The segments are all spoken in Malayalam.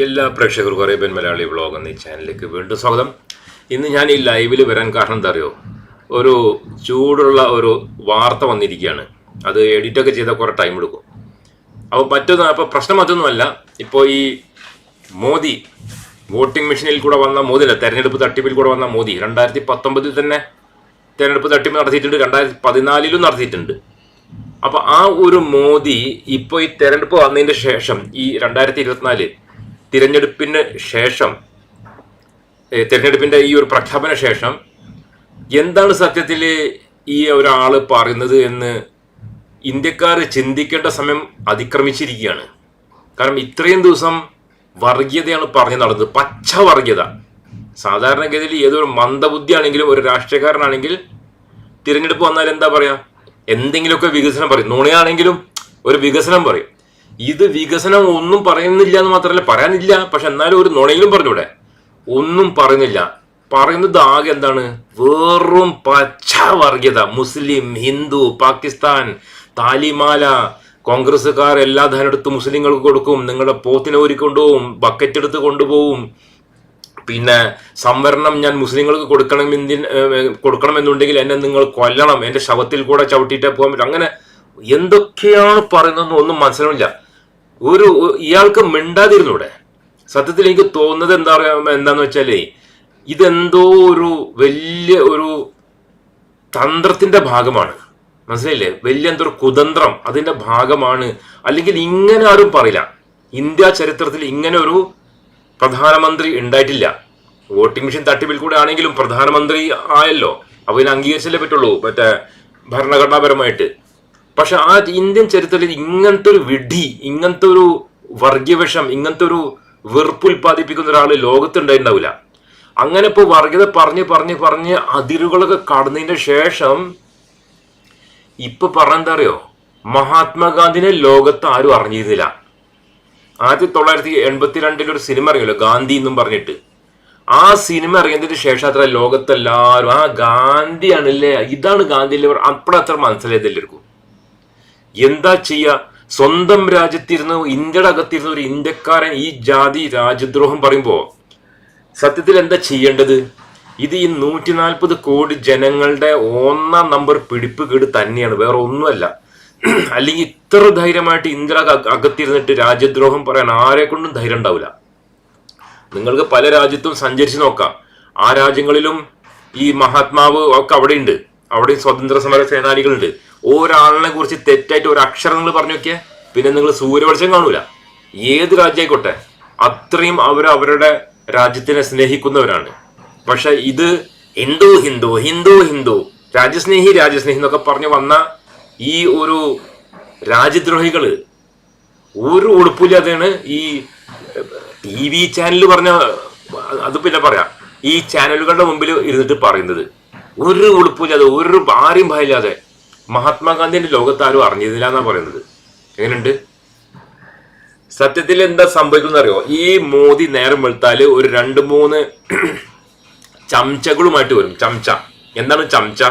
എല്ലാ പ്രേക്ഷകർക്കും അറേബ്യൻ മലയാളി വ്ളോഗ് എന്ന ചാനലിലേക്ക് വീണ്ടും സ്വാഗതം. ഇന്ന് ഞാൻ ഈ ലൈവിൽ വരാൻ കാരണം എന്താ അറിയോ? ഒരു ചൂടുള്ള ഒരു വാർത്ത വന്നിരിക്കുകയാണ്. അത് എഡിറ്റൊക്കെ ചെയ്താൽ കുറേ ടൈം എടുക്കും. അപ്പോൾ മറ്റൊന്നും അപ്പോൾ പ്രശ്നം മറ്റൊന്നുമല്ല ഇപ്പോൾ ഈ മോദി വോട്ടിംഗ് മെഷീനിൽ കൂടെ വന്ന മോദി അല്ല തെരഞ്ഞെടുപ്പ് തട്ടിപ്പിൽ കൂടെ വന്ന മോദി രണ്ടായിരത്തി പത്തൊമ്പതിൽ തന്നെ തെരഞ്ഞെടുപ്പ് തട്ടിപ്പ് നടത്തിയിട്ടുണ്ട് രണ്ടായിരത്തി പതിനാലിലും നടത്തിയിട്ടുണ്ട്. അപ്പോൾ ആ ഒരു മോദി ഇപ്പോൾ ഈ തെരഞ്ഞെടുപ്പ് വന്നതിന്റെ ശേഷം ഈ രണ്ടായിരത്തി ഇരുപത്തിനാല് തിരഞ്ഞെടുപ്പിന് ശേഷം തിരഞ്ഞെടുപ്പിന്റെ ഈ ഒരു പ്രഖ്യാപന ശേഷം എന്താണ് സത്യത്തിൽ ഈ ഒരാൾ പറയുന്നത് എന്ന് ഇന്ത്യക്കാർ ചിന്തിക്കേണ്ട സമയം അതിക്രമിച്ചിരിക്കുകയാണ്. കാരണം ഇത്രയും ദിവസം വർഗീയതയാണ് പറഞ്ഞു നടന്നത്. പച്ച വർഗീയത. സാധാരണഗതിയിൽ ഏതൊരു മന്ദബുദ്ധിയാണെങ്കിലും ഒരു രാഷ്ട്രീയക്കാരനാണെങ്കിൽ തിരഞ്ഞെടുപ്പ് വന്നാൽ എന്താ പറയുക എന്തെങ്കിലുമൊക്കെ വികസനം പറയും. നുണയാണെങ്കിലും ഒരു വികസനം പറയും. ഇത് വികസനം ഒന്നും പറയുന്നില്ല എന്ന് മാത്രമല്ല പറയാനില്ല. പക്ഷെ എന്നാലും ഒരു നുണയിലും പറഞ്ഞൂടെ. ഒന്നും പറയുന്നില്ല. പറയുന്നത് ആകെ എന്താണ്? വെറും പച്ച വർഗീയത. മുസ്ലിം ഹിന്ദു പാകിസ്ഥാൻ താലിമാല കോൺഗ്രസ്സുകാർ എല്ലാ ധനെടുത്ത് മുസ്ലിങ്ങൾക്ക് കൊടുക്കും. നിങ്ങളുടെ പോത്തിനെ ഊരിക്കൊണ്ടുപോകും ബക്കറ്റ് എടുത്ത് കൊണ്ടുപോകും. പിന്നെ സംവരണം ഞാൻ മുസ്ലിങ്ങൾക്ക് കൊടുക്കണമെന്തി കൊടുക്കണമെന്നുണ്ടെങ്കിൽ എന്നെ നിങ്ങൾ കൊല്ലണം. എന്റെ ശവത്തിൽ കൂടെ ചവിട്ടിയിട്ടേ പോകാൻ പറ്റും. അങ്ങനെ എന്തൊക്കെയാണ് പറയുന്നതെന്ന് ഒന്നും മനസ്സിലാവില്ല ഒരു ഇയാൾക്ക് മിണ്ടാതിരുന്നൂടെ? സത്യത്തിൽ എനിക്ക് തോന്നുന്നത് എന്താ പറയാ എന്താന്ന് വെച്ചാലേ ഇതെന്തോ ഒരു വലിയ ഒരു തന്ത്രത്തിന്റെ ഭാഗമാണ്. മനസ്സിലായില്ലേ? വലിയ എന്തോ ഒരു കുതന്ത്രം അതിന്റെ ഭാഗമാണ്. അല്ലെങ്കിൽ ഇങ്ങനെ ആരും പറയില്ല. ഇന്ത്യ ചരിത്രത്തിൽ ഇങ്ങനെ ഒരു പ്രധാനമന്ത്രി ഉണ്ടായിട്ടില്ല. വോട്ടിംഗ് മെഷീൻ തട്ടിപ്പിൽ കൂടെ ആണെങ്കിലും പ്രധാനമന്ത്രി ആയല്ലോ. അപ്പൊ ഇതിനെ അംഗീകരിച്ചല്ലേ പറ്റുള്ളൂ? മറ്റേ ഭരണഘടനാപരമായിട്ട്. പക്ഷെ ആ ഇന്ത്യൻ ചരിത്രത്തിൽ ഇങ്ങനത്തെ ഒരു വിഡി ഇങ്ങനത്തെ ഒരു വർഗീയവിഷം ഇങ്ങനത്തെ ഒരു വെറുപ്പ് ഉൽപ്പാദിപ്പിക്കുന്ന ഒരാൾ ലോകത്തുണ്ടായിട്ടുണ്ടാവില്ല അങ്ങനെ ഇപ്പോൾ വർഗീയത പറഞ്ഞ് പറഞ്ഞ് പറഞ്ഞ് അതിരുകളൊക്കെ കടന്നതിന്റെ ശേഷം ഇപ്പൊ പറഞ്ഞെന്താ അറിയോ? മഹാത്മാഗാന്ധിനെ ലോകത്ത് ആരും അറിഞ്ഞിരുന്നില്ല. ആയിരത്തി തൊള്ളായിരത്തി എൺപത്തിരണ്ടിൽ ഒരു സിനിമ ഇറങ്ങിയല്ലോ ഗാന്ധി എന്നും പറഞ്ഞിട്ട്. ആ സിനിമ ഇറങ്ങിയതിന് ശേഷം അത്ര ലോകത്തെല്ലാവരും ആ ഗാന്ധിയാണല്ലേ ഇതാണ് ഗാന്ധി അപ്പോഴത്ര മനസ്സിലായത് എല്ലാവർക്കും. എന്താ ചെയ്യുക സ്വന്തം രാജ്യത്തിരുന്ന് ഇന്ത്യയുടെ അകത്തിരുന്ന ഒരു ഇന്ത്യക്കാരൻ ഈ ജാതി രാജ്യദ്രോഹം പറയുമ്പോ സത്യത്തിൽ എന്താ ചെയ്യേണ്ടത്? ഇത് ഈ നൂറ്റി നാൽപ്പത് കോടി ജനങ്ങളുടെ ഒന്നാം നമ്പർ പിടിപ്പ് കേട് തന്നെയാണ് വേറെ ഒന്നുമല്ല. അല്ലെങ്കിൽ ഇത്ര ധൈര്യമായിട്ട് ഇന്ത്യ അക- അകത്തിരുന്നിട്ട് രാജ്യദ്രോഹം പറയാൻ ആരെ കൊണ്ടും ധൈര്യം ഉണ്ടാവില്ല നിങ്ങൾക്ക് പല രാജ്യത്തും സഞ്ചരിച്ച് നോക്കാം. ആ രാജ്യങ്ങളിലും ഈ മഹാത്മാവ് ഒക്കെ അവിടെയുണ്ട്. അവിടെ സ്വതന്ത്ര സമര സേനാനികളുണ്ട്. ഒരാളിനെ കുറിച്ച് തെറ്റായിട്ട് ഒരു അക്ഷരം നിങ്ങൾ പറഞ്ഞു നോക്കിയേ പിന്നെ നിങ്ങൾ സൂര്യവെളിച്ചം കാണൂല. ഏത് രാജ്യമായിക്കോട്ടെ അത്രയും അവർ അവരുടെ രാജ്യത്തിനെ സ്നേഹിക്കുന്നവരാണ്. പക്ഷെ ഇത് ഹിന്ദു ഹിന്ദു ഹിന്ദു ഹിന്ദു രാജ്യസ്നേഹി രാജ്യസ്നേഹി എന്നൊക്കെ പറഞ്ഞു വന്ന ഈ ഒരു രാജ്യദ്രോഹികൾ ഒരു ഉടുപ്പില്ലാതെയാണ് ഈ ടി വി ചാനൽ പറഞ്ഞ അത് പിന്നെ പറയാം ഈ ചാനലുകളുടെ മുമ്പിൽ ഇരുന്നിട്ട് പറയുന്നത്. ഒരു ഉളുപ്പില്ലാതെ ഒരു ഭാര്യം ഭയമില്ലാതെ മഹാത്മാഗാന്ധിന്റെ ലോകത്ത് ആരും അറിഞ്ഞിരുന്നില്ല എന്നാ പറയുന്നത്. എങ്ങനെയുണ്ട്? സത്യത്തിൽ എന്താ സംഭവിക്കുന്ന അറിയോ ഈ മോദി നേരം വെളുത്താൽ ഒരു രണ്ട് മൂന്ന് ചംച്ചകളുമായിട്ട് വരും. ചമച്ച എന്താണ് ചമച്ച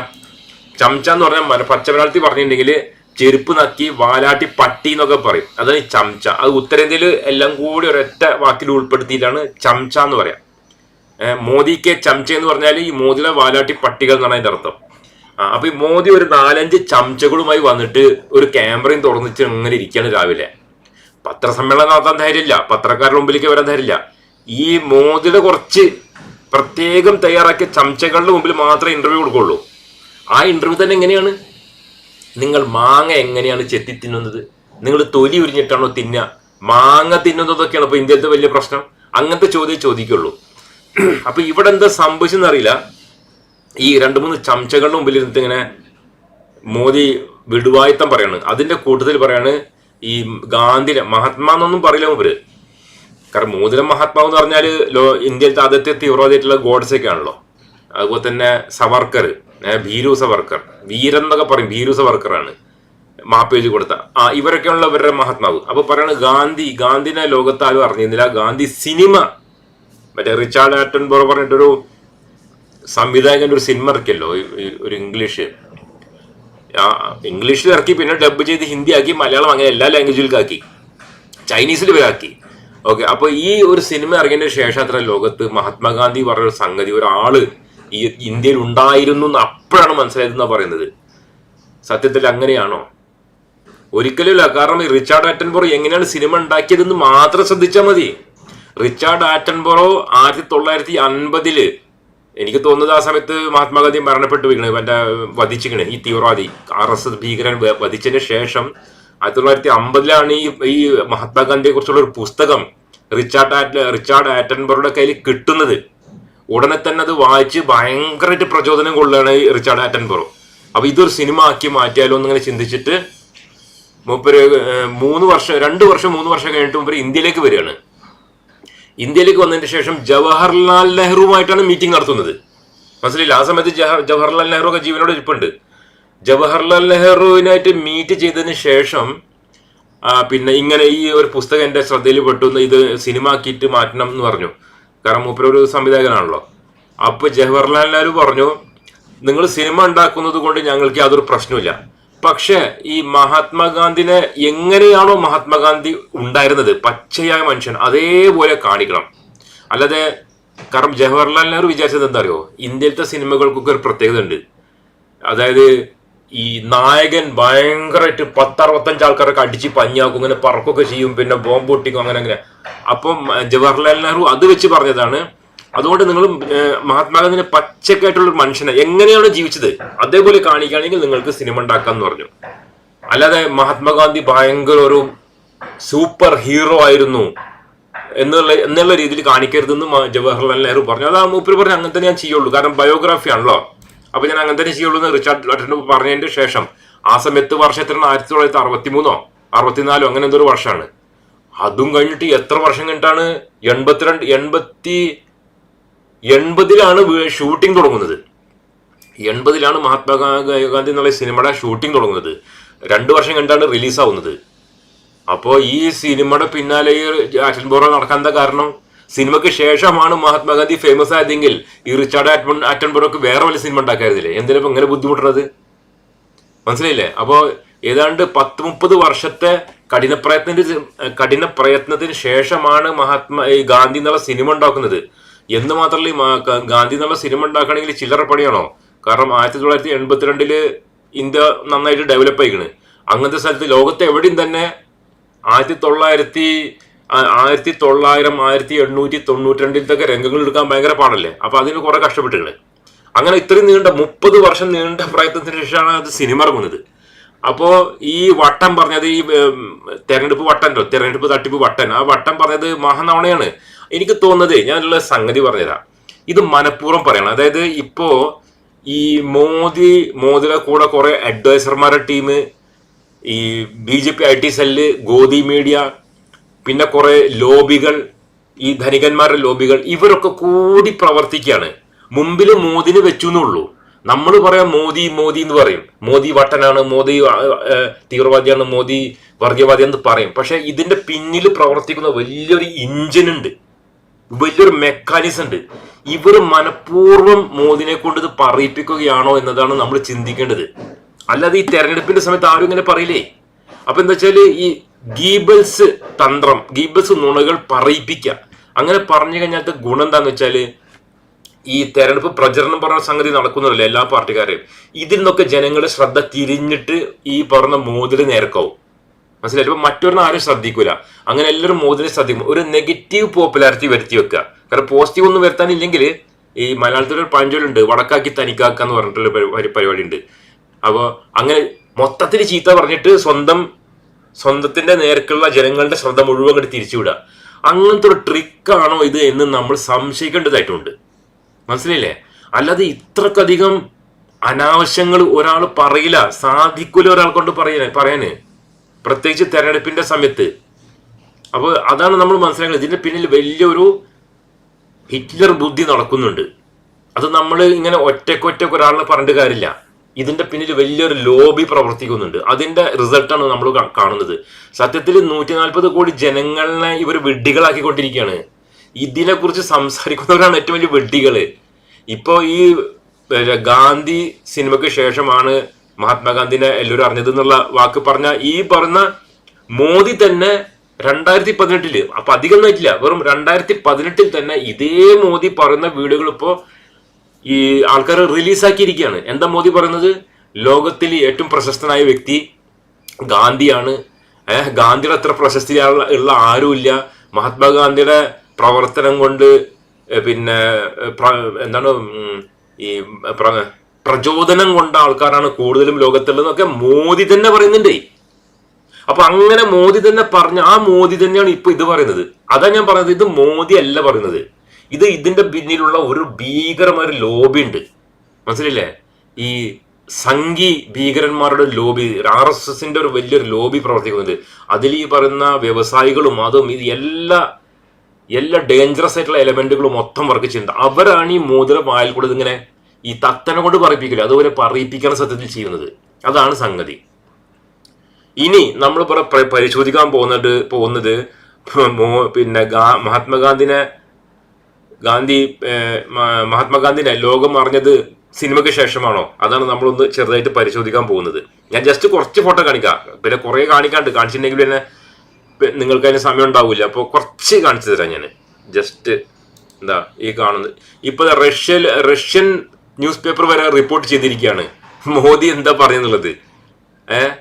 ചമച്ച എന്ന് പറഞ്ഞാൽ പച്ചമലയാളത്തിൽ പച്ച മലയാളത്തിൽ പറഞ്ഞിട്ടുണ്ടെങ്കിൽ ചെരുപ്പ് നക്കി വാലാട്ടി പട്ടി എന്നൊക്കെ പറയും. അതാണ് ഈ ചമച്ച അത് ഉത്തരേന്ത്യയിൽ എല്ലാം കൂടി ഒരൊറ്റ വാക്കിൽ ഉൾപ്പെടുത്തിയിട്ടാണ് ചമച്ച എന്ന് പറയാം. മോദിക്ക് ചമച്ച എന്ന് പറഞ്ഞാൽ ഈ മോദിയുടെ വാലാട്ടി പട്ടികൾ എന്നാണ് അതിന്റെ അർത്ഥം. അപ്പൊ ഈ മോദി ഒരു നാലഞ്ച് ചമച്ചകളുമായി വന്നിട്ട് ഒരു ക്യാമറയും തുറന്നിട്ട് അങ്ങനെ ഇരിക്കുകയാണ് രാവിലെ. പത്രസമ്മേളനം നടത്താൻ ധൈര്യമില്ല പത്രക്കാരുടെ മുമ്പിലേക്ക് വരാൻ ധൈര്യമില്ല ഈ മോദിയുടെ കുറച്ച് പ്രത്യേകം തയ്യാറാക്കിയ ചമച്ചകളുടെ മുമ്പിൽ മാത്രമേ ഇന്റർവ്യൂ കൊടുക്കുള്ളൂ. ആ ഇന്റർവ്യൂ തന്നെ എങ്ങനെയാണ്? നിങ്ങൾ മാങ്ങ എങ്ങനെയാണ് ചെത്തി തിന്നുന്നത്? നിങ്ങൾ തൊലി ഉരിഞ്ഞിട്ടാണോ തിന്നുക? മാങ്ങ തിന്നുന്നതൊക്കെയാണ് ഇപ്പൊ ഇന്ത്യത്തെ വലിയ പ്രശ്നം. അങ്ങനത്തെ ചോദ്യം ചോദിക്കുള്ളൂ. അപ്പൊ ഇവിടെ എന്താ സംഭവിച്ചെന്ന് അറിയില്ല. ഈ രണ്ട് മൂന്ന് ചമച്ചകളുടെ മുമ്പിൽ ഇരുന്നിട്ട് ഇങ്ങനെ മോദി വിടുവായുത്തം പറയാണ്. അതിന്റെ കൂട്ടത്തിൽ പറയാണ് ഈ ഗാന്ധിനെ മഹാത്മാ എന്നൊന്നും പറയില്ല മുമ്പ് കാരണം മോദിയുടെ മഹാത്മാവ് എന്ന് പറഞ്ഞാൽ ലോ ഇന്ത്യയിലത്തെ ആദ്യത്തെ തീവ്രവാദിയായിട്ടുള്ള ഗോഡ്സൊക്കെ ആണല്ലോ അതുപോലെ തന്നെ സവർക്കർ ഭീരു സവർക്കർ വീരൻ എന്നൊക്കെ പറയും ഭീരു സവർക്കറാണ് മാപ്പേജ് കൊടുത്ത. ആ ഇവരൊക്കെയാണല്ലോ ഇവരുടെ മഹാത്മാവ്. അപ്പൊ പറയാണ് ഗാന്ധി ഗാന്ധിനെ ലോകത്താലും അറിഞ്ഞിരുന്നില്ല. ഗാന്ധി സിനിമ. മറ്റേ റിച്ചാർഡ് ആറ്റൻബോറോ പറഞ്ഞിട്ടൊരു സംവിധായകന്റെ ഒരു സിനിമ ഇറക്കിയല്ലോ ഒരു ഇംഗ്ലീഷ്. ആ ഇംഗ്ലീഷിൽ ഇറക്കി പിന്നെ ഡബ് ചെയ്ത് ഹിന്ദി ആക്കി മലയാളം അങ്ങനെ എല്ലാ ലാംഗ്വേജിലേക്കാക്കി. ചൈനീസിൽ ഇവരാക്കി. ഓക്കെ അപ്പൊ ഈ ഒരു സിനിമ ഇറങ്ങിയതിന് ശേഷം അത്ര ലോകത്ത് മഹാത്മാഗാന്ധി പറഞ്ഞ ഒരു സംഗതി ഒരാൾ ഈ ഇന്ത്യയിൽ ഉണ്ടായിരുന്നു എന്ന് അപ്പോഴാണ് മനസ്സിലായതെന്നാ പറയുന്നത്. സത്യത്തിൽ അങ്ങനെയാണോ? ഒരിക്കലുമില്ല കാരണം റിച്ചാർഡ് ആറ്റൻബറോ എങ്ങനെയാണ് സിനിമ ഉണ്ടാക്കിയതെന്ന് മാത്രം ശ്രദ്ധിച്ചാൽ മതി. റിച്ചാർഡ് ആറ്റൻബറോ ആയിരത്തി തൊള്ളായിരത്തി അൻപതിൽ എനിക്ക് തോന്നുന്നത് ആ സമയത്ത് മഹാത്മാഗാന്ധി മരണപ്പെട്ടു വീണ് എന്റെ വധിച്ചിക്കണ് ഈ തീവ്രവാദി. ആർ എസ് എസ് ഭീകരൻ വധിച്ചതിന് ശേഷം ആയിരത്തി തൊള്ളായിരത്തി അമ്പതിലാണ് ഈ ഈ മഹാത്മാഗാന്ധിയെ കുറിച്ചുള്ള ഒരു പുസ്തകം റിച്ചാർഡ് ആറ്റ് റിച്ചാർഡ് ആറ്റൻബറുടെ കയ്യിൽ കിട്ടുന്നത്. ഉടനെ തന്നെ അത് വായിച്ച് ഭയങ്കരമായിട്ട് പ്രചോദനം കൊള്ളുകയാണ് റിച്ചാർഡ് ആറ്റൻബറോ. അപ്പൊ ഇതൊരു സിനിമ ആക്കി മാറ്റിയാലോ എന്നിങ്ങനെ ചിന്തിച്ചിട്ട് മൂപ്പര് മൂന്ന് വർഷം രണ്ട് വർഷം മൂന്ന് വർഷം കഴിഞ്ഞിട്ട് മൂപ്പര് ഇന്ത്യയിലേക്ക് വരികയാണ്. ഇന്ത്യയിലേക്ക് വന്നതിന് ശേഷം ജവഹർലാൽ നെഹ്റുവുമായിട്ടാണ് മീറ്റിംഗ് നടത്തുന്നത്. മനസ്സിലായില്ല? ആ സമയത്ത് ജവഹർലാൽ നെഹ്റു ഒക്കെ ജീവനോട് ഇരിപ്പുണ്ട്. ജവഹർലാൽ നെഹ്റുവിനായിട്ട് മീറ്റ് ചെയ്തതിന് ശേഷം പിന്നെ ഇങ്ങനെ ഈ ഒരു പുസ്തകം എന്റെ ശ്രദ്ധയിൽ പെട്ടു ഇത് സിനിമ ആക്കിയിട്ട് മാറ്റണം എന്ന് പറഞ്ഞു. കാരണം മൂപ്പര ഒരു സംവിധായകനാണല്ലോ. അപ്പോൾ ജവഹർലാൽ നെഹ്റു പറഞ്ഞു നിങ്ങൾ സിനിമ ഉണ്ടാക്കുന്നത് കൊണ്ട് ഞങ്ങൾക്ക് യാതൊരു പ്രശ്നമില്ല പക്ഷെ ഈ മഹാത്മാഗാന്ധിനെ എങ്ങനെയാണോ മഹാത്മാഗാന്ധി ഉണ്ടായിരുന്നത്? പച്ചയായ മനുഷ്യൻ. അതേപോലെ കാണിക്കണം. അല്ലാതെ കാരണം ജവഹർലാൽ നെഹ്റു വിചാരിച്ചത് എന്താ അറിയോ ഇന്ത്യയിലത്തെ സിനിമകൾക്കൊക്കെ ഒരു പ്രത്യേകത ഉണ്ട് അതായത് ഈ നായകൻ ഭയങ്കരമായിട്ട് പത്തറുപത്തഞ്ച് ആൾക്കാരൊക്കെ അടിച്ച് പഞ്ഞാക്കും ഇങ്ങനെ പറക്കൊക്കെ ചെയ്യും. പിന്നെ ബോംബ് പൊട്ടിക്കും അങ്ങനെ അങ്ങനെ. അപ്പം ജവഹർലാൽ നെഹ്റു അത് വെച്ച് പറഞ്ഞതാണ് അതുകൊണ്ട് നിങ്ങൾ മഹാത്മാഗാന്ധിനെ പച്ചക്കായിട്ടുള്ള ഒരു മനുഷ്യനെ. എങ്ങനെയാണ് ജീവിച്ചത്? അതേപോലെ കാണിക്കുകയാണെങ്കിൽ നിങ്ങൾക്ക് സിനിമ ഉണ്ടാക്കാന്ന് പറഞ്ഞു. അല്ലാതെ മഹാത്മാഗാന്ധി ഭയങ്കര ഒരു സൂപ്പർ ഹീറോ ആയിരുന്നു എന്നുള്ള എന്നുള്ള രീതിയിൽ കാണിക്കരുതെന്ന് ജവഹർലാൽ നെഹ്റു പറഞ്ഞു. അതാ മൂപ്പര് പറഞ്ഞു അങ്ങനെ തന്നെ ഞാൻ ചെയ്യുള്ളൂ. കാരണം ബയോഗ്രാഫി ആണല്ലോ. അപ്പൊ ഞാൻ അങ്ങനെ തന്നെ ചെയ്യുള്ളൂ എന്ന് റിച്ചാർഡ് ലട്ടൻ പറഞ്ഞതിന്റെ ശേഷം ആ സമയത്ത് വർഷത്തിലാണ് ആയിരത്തി തൊള്ളായിരത്തി അറുപത്തി മൂന്നോ അറുപത്തിനാലോ? അങ്ങനെ ഒരു വർഷമാണ്. അതും കഴിഞ്ഞിട്ട് എത്ര വർഷം കഴിഞ്ഞിട്ടാണ്? എൺപത്തിരണ്ട് എൺപത്തി എൺപതിലാണ് ഷൂട്ടിംഗ് തുടങ്ങുന്നത്. എൺപതിലാണ് മഹാത്മാഗാന്ധി എന്നുള്ള സിനിമയുടെ ഷൂട്ടിംഗ് തുടങ്ങുന്നത്. രണ്ട് വർഷം കണ്ടാണ് റിലീസാവുന്നത് അപ്പോൾ ഈ സിനിമയുടെ പിന്നാലെ ഈ ബോറ നടക്കാൻ കാരണം സിനിമയ്ക്ക് ശേഷമാണ് മഹാത്മാഗാന്ധി ഫേമസ് ആയതെങ്കിൽ ഈ റിച്ചാർഡ് ആറ്റൻ ആറ്റൻബോറോക്ക് വേറെ വല്ല സിനിമ ഉണ്ടാക്കായിരുന്നില്ലേ? എന്തിനാ ഇങ്ങനെ ബുദ്ധിമുട്ടുന്നത് മനസ്സിലായില്ലേ? അപ്പോൾ ഏതാണ്ട് പത്ത് മുപ്പത് വർഷത്തെ കഠിന പ്രയത്നത്തിന് കഠിന പ്രയത്നത്തിന് ശേഷമാണ് മഹാത്മാ ഗാന്ധി എന്നുള്ള സിനിമ ഉണ്ടാക്കുന്നത്. എന്ന് മാത്രമല്ല ഈ ഗാന്ധി എന്നുള്ള സിനിമ ഉണ്ടാക്കണമെങ്കിൽ ചില്ലറ പണിയാണോ? കാരണം ആയിരത്തി തൊള്ളായിരത്തി എൺപത്തിരണ്ടിൽ ഇന്ത്യ നന്നായിട്ട് ഡെവലപ്പ് ആയിക്കണ്. അങ്ങനത്തെ സ്ഥലത്ത് ലോകത്തെ എവിടെയും തന്നെ ആയിരത്തി തൊള്ളായിരത്തി ആയിരത്തി തൊള്ളായിരം ആയിരത്തി എണ്ണൂറ്റി തൊണ്ണൂറ്റി രണ്ടിലത്തൊക്കെ രംഗങ്ങൾ എടുക്കാൻ ഭയങ്കര പാടല്ലേ? അപ്പൊ അതിന് കുറെ കഷ്ടപ്പെട്ടിട്ടുണ്ട്. അങ്ങനെ ഇത്രയും നീണ്ട മുപ്പത് വർഷം നീണ്ട പ്രയത്നത്തിന് ശേഷമാണ് അത് സിനിമ ഇറങ്ങുന്നത്. അപ്പോ ഈ വട്ടം പറഞ്ഞത് ഈ തെരഞ്ഞെടുപ്പ് വട്ടന്റെ തെരഞ്ഞെടുപ്പ് തട്ടിപ്പ് വട്ടൻ ആ വട്ടം പറഞ്ഞത് മഹാനവണയാണ്. എനിക്ക് തോന്നുന്നത് ഞാനുള്ള സംഗതി പറഞ്ഞുതരാം. ഇത് മനഃപൂർവം പറയണം. അതായത് ഇപ്പോ ഈ മോദി മോദിയുടെ കൂടെ കുറെ അഡ്വൈസർമാരുടെ ടീം ഈ B J P I T cell Godi media പിന്നെ കുറെ ലോബികൾ ഈ ധനികന്മാരുടെ ലോബികൾ ഇവരൊക്കെ കൂടി പ്രവർത്തിക്കുകയാണ്. മുമ്പിൽ മോദിന് വെച്ചു എന്നുള്ളൂ നമ്മൾ പറയാം മോദി മോദി എന്ന് പറയും. മോദി വട്ടനാണ് മോദി തീവ്രവാദിയാണ് മോദി വർഗീയവാദി എന്ന് പറയും. പക്ഷെ ഇതിന്റെ പിന്നിൽ പ്രവർത്തിക്കുന്ന വലിയൊരു ഇഞ്ചിൻ ഉണ്ട് വലിയൊരു മെക്കാനിസം ഉണ്ട് ഇവർ മനഃപൂർവം മോദിനെ കൊണ്ട് ഇത് പറയിപ്പിക്കുകയാണോ എന്നതാണ് നമ്മൾ ചിന്തിക്കേണ്ടത്. അല്ലാതെ ഈ തെരഞ്ഞെടുപ്പിന്റെ സമയത്ത് ആരും ഇങ്ങനെ പറയില്ലേ? അപ്പൊ എന്താ വെച്ചാൽ ഈ ഗീബൽസ് തന്ത്രം ഗീബൽസ് നുണകൾ പറയിപ്പിക്കുക. അങ്ങനെ പറഞ്ഞു കഴിഞ്ഞാൽ ഗുണം എന്താന്ന് വെച്ചാൽ ഈ തെരഞ്ഞെടുപ്പ് പ്രചരണം പറഞ്ഞ സംഗതി നടക്കുന്നില്ല എല്ലാ പാർട്ടിക്കാരെയും? ഇതിൽ നിന്നൊക്കെ ജനങ്ങളുടെ ശ്രദ്ധ തിരിഞ്ഞിട്ട് ഈ പറഞ്ഞ മോദിന് നേരക്കാവും മനസ്സിലായി? ഇപ്പൊ മറ്റൊരെണ്ണം ആരും ശ്രദ്ധിക്കൂല. അങ്ങനെ എല്ലാവരും മോദിനെ ശ്രദ്ധിക്കും. ഒരു നെഗറ്റീവ് പോപ്പുലാരിറ്റി വരുത്തി വെക്കുക. കാരണം പോസിറ്റീവ് ഒന്നും വരുത്താനില്ലെങ്കിൽ ഈ മലയാളത്തിലൊരു പഴഞ്ചൊല്ലുണ്ട് വടക്കാക്കി തനിക്കാക്കുക എന്ന് പറഞ്ഞിട്ടുള്ള പരി- പരി- പരിപാടി ഉണ്ട് അപ്പോൾ അങ്ങനെ മൊത്തത്തിൽ ചീത്ത പറഞ്ഞിട്ട് സ്വന്തം സ്വന്തത്തിന്റെ നേർക്കുള്ള ജനങ്ങളുടെ ശ്രദ്ധ മുഴുവൻ അങ്ങോട്ട് തിരിച്ചുവിടുക അങ്ങനത്തെ ഒരു ട്രിക്കാണോ ഇത് എന്ന് നമ്മൾ സംശയിക്കേണ്ടതായിട്ടുണ്ട്. മനസ്സിലായില്ലേ? അല്ലാതെ ഇത്രക്കധികം അനാവശ്യങ്ങൾ ഒരാൾ പറയില്ല. സാധിക്കൂല ഒരാൾ കൊണ്ട് പറയാൻ പറയാന്. പ്രത്യേകിച്ച് തെരഞ്ഞെടുപ്പിന്റെ സമയത്ത്. അപ്പോൾ അതാണ് നമ്മൾ മനസ്സിലാക്കുന്നത് ഇതിന്റെ പിന്നിൽ വലിയൊരു ഹിറ്റ്ലർ ബുദ്ധി നടക്കുന്നുണ്ട്. അത് നമ്മൾ ഇങ്ങനെ ഒറ്റക്കൊറ്റക്ക് ഒരാളിനെ പറഞ്ഞിട്ട് കാര്യമില്ല. ഇതിന്റെ പിന്നിൽ വലിയൊരു ലോബി പ്രവർത്തിക്കുന്നുണ്ട്. അതിന്റെ റിസൾട്ടാണ് നമ്മൾ കാണുന്നത്. സത്യത്തിൽ നൂറ്റി നാൽപ്പത് കോടി ജനങ്ങളെ ഇവർ വെഡ്ഡികളാക്കിക്കൊണ്ടിരിക്കുകയാണ് ഇതിനെക്കുറിച്ച് സംസാരിക്കുന്നവരാണ് ഏറ്റവും വലിയ വെഡ്ഡികൾ ഇപ്പോ ഈ ഗാന്ധി സിനിമയ്ക്ക് ശേഷമാണ് മഹാത്മാഗാന്ധിനെ എല്ലാവരും അറിഞ്ഞത് എന്നുള്ള വാക്ക് പറഞ്ഞ ഈ പറഞ്ഞ മോദി തന്നെ രണ്ടായിരത്തി പതിനെട്ടിൽ അപ്പൊ അധികം ആയിട്ടില്ല വെറും രണ്ടായിരത്തി പതിനെട്ടിൽ തന്നെ ഇതേ മോദി പറയുന്ന വീഡിയോകൾ ഇപ്പോ ഈ ആൾക്കാർ റിലീസാക്കിയിരിക്കുകയാണ്. എന്താ മോദി പറയുന്നത്? ലോകത്തിൽ ഏറ്റവും പ്രശസ്തനായ വ്യക്തി ഗാന്ധിയാണ്. ഏഹ് ഗാന്ധിയുടെ അത്ര പ്രശസ്തി ഉള്ള ആരുമില്ല. മഹാത്മാഗാന്ധിയുടെ പ്രവർത്തനം കൊണ്ട് പിന്നെ എന്താണ് ഈ പ്ര- പ്രചോദനം കൊണ്ട ആൾക്കാരാണ് കൂടുതലും ലോകത്തുള്ളതെന്നൊക്കെ മോദി തന്നെ പറയുന്നുണ്ടേ. അപ്പൊ അങ്ങനെ മോദി തന്നെ പറഞ്ഞ ആ മോദി തന്നെയാണ് ഇപ്പൊ ഇത് പറയുന്നത്. അതാ ഞാൻ പറയുന്നത് ഇത് മോദി അല്ല പറയുന്നത്. ഇത് ഇതിന്റെ പിന്നിലുള്ള ഒരു ഭീകരമായ ഒരു ലോബി ഉണ്ട് മനസ്സിലില്ലേ ഈ സംഘി ഭീകരന്മാരുടെ ലോബി ആർ എസ് എസിന്റെ ഒരു വലിയൊരു ലോബി പ്രവർത്തിക്കുന്നുണ്ട്. അതിൽ ഈ പറയുന്ന വ്യവസായികളും അതും ഇത് എല്ലാ എല്ലാ ഡേഞ്ചറസ് ആയിട്ടുള്ള എലമെന്റുകളും മൊത്തം വർക്ക് ചെയ്യുന്നത്. അവരാണ് ഈ മോതിര വായിൽ കൂടെ ഇതിങ്ങനെ ഈ തത്തനെ കൊണ്ട് പറയിപ്പിക്കില്ല അതുപോലെ പറയിപ്പിക്കണ സത്യത്തിൽ ചെയ്യുന്നത്. അതാണ് സംഗതി. ഇനി നമ്മൾ പരിശോധിക്കാൻ പോകുന്നത് പോകുന്നത് പിന്നെ മഹാത്മാഗാന്ധിനെ ഗാന്ധി മഹാത്മാഗാന്ധിനെ ലോകം അറിഞ്ഞത് സിനിമയ്ക്ക് ശേഷമാണോ? അതാണ് നമ്മളൊന്ന് ചെറുതായിട്ട് പരിശോധിക്കാൻ പോകുന്നത്. ഞാൻ ജസ്റ്റ് കുറച്ച് ഫോട്ടോ കാണിക്കാം. പിന്നെ കുറേ കാണിക്കാണ്ട് കാണിച്ചിട്ടുണ്ടെങ്കിൽ പിന്നെ നിങ്ങൾക്ക് അതിന് സമയം ഉണ്ടാവില്ല അപ്പോൾ കുറച്ച് കാണിച്ചു തരാം ഞാൻ ജസ്റ്റ് എന്താ ഈ കാണുന്നത് ഇപ്പൊ റഷ്യൽ റഷ്യൻ ന്യൂസ് പേപ്പർ വരെ റിപ്പോർട്ട് ചെയ്തിരിക്കുകയാണ് മോദി എന്താ പറയുന്നുള്ളത്? ഏഹ്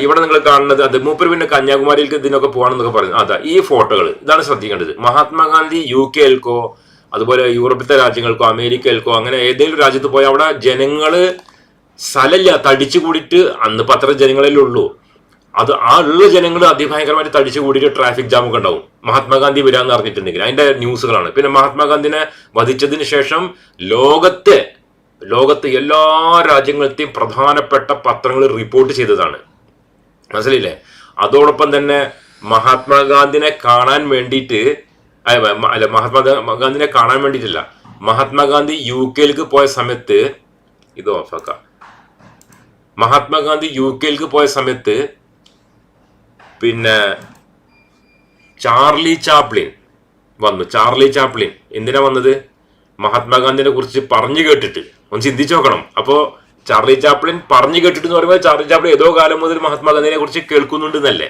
ഇവിടെ നിങ്ങൾ കാണുന്നത് അത് മൂപ്പർ പിന്നെ കന്യാകുമാരിയിലേക്ക് ഇതിനൊക്കെ പോകണമെന്നൊക്കെ പറയുന്നത് അതാ ഈ ഫോട്ടോകൾ ഇതാണ് ശ്രദ്ധിക്കേണ്ടത്. മഹാത്മാഗാന്ധി യു കെയിൽക്കോ അതുപോലെ യൂറോപ്പിലത്തെ രാജ്യങ്ങൾക്കോ അമേരിക്കയിൽക്കോ അങ്ങനെ ഏതെങ്കിലും രാജ്യത്ത് പോയാൽ അവിടെ ജനങ്ങൾ സ്ഥലമില്ല തടിച്ചു കൂടിയിട്ട് അന്ന് പത്ര ജനങ്ങളിലുള്ളൂ അത് ആ ഉള്ള ജനങ്ങൾ അതിഭയങ്കരമായിട്ട് തടിച്ചു കൂടിയിട്ട് ട്രാഫിക് ജാം ഒക്കെ ഉണ്ടാവും. മഹാത്മാഗാന്ധി വരാന്ന് അറിഞ്ഞിട്ടുണ്ടെങ്കിൽ. അതിന്റെ ന്യൂസുകളാണ് പിന്നെ മഹാത്മാഗാന്ധിനെ വധിച്ചതിന് ശേഷം ലോകത്തെ ലോകത്തെ എല്ലാ രാജ്യങ്ങളത്തെയും പ്രധാനപ്പെട്ട പത്രങ്ങൾ റിപ്പോർട്ട് ചെയ്തതാണ്. മനസ്സിലില്ലേ അതോടൊപ്പം തന്നെ മഹാത്മാഗാന്ധിനെ കാണാൻ വേണ്ടിയിട്ട് അല്ല മഹാത്മാഗാന്ധിനെ കാണാൻ വേണ്ടിയിട്ടില്ല. മഹാത്മാഗാന്ധി യു കെയിലേക്ക് പോയ സമയത്ത് ഇത് ഓഫാക്കാം മഹാത്മാഗാന്ധി യു കെയിലേക്ക് പോയ സമയത്ത് പിന്നെ ചാർലി ചാപ്ലിൻ വന്നു. Charlie Chaplin. എന്തിനാ വന്നത്? മഹാത്മാഗാന്ധിനെ കുറിച്ച് പറഞ്ഞു കേട്ടിട്ട്. ഒന്ന് ചിന്തിച്ചു നോക്കണം. അപ്പോ ചാർലി ചാപ്ലിൻ പറഞ്ഞു കേട്ടിട്ട് എന്ന് പറയുമ്പോൾ ചാർലി ചാപ്ലിൻ ഏതോ കാലം മുതൽ മഹാത്മാഗാന്ധിനെ കുറിച്ച് കേൾക്കുന്നുണ്ട് എന്നല്ലേ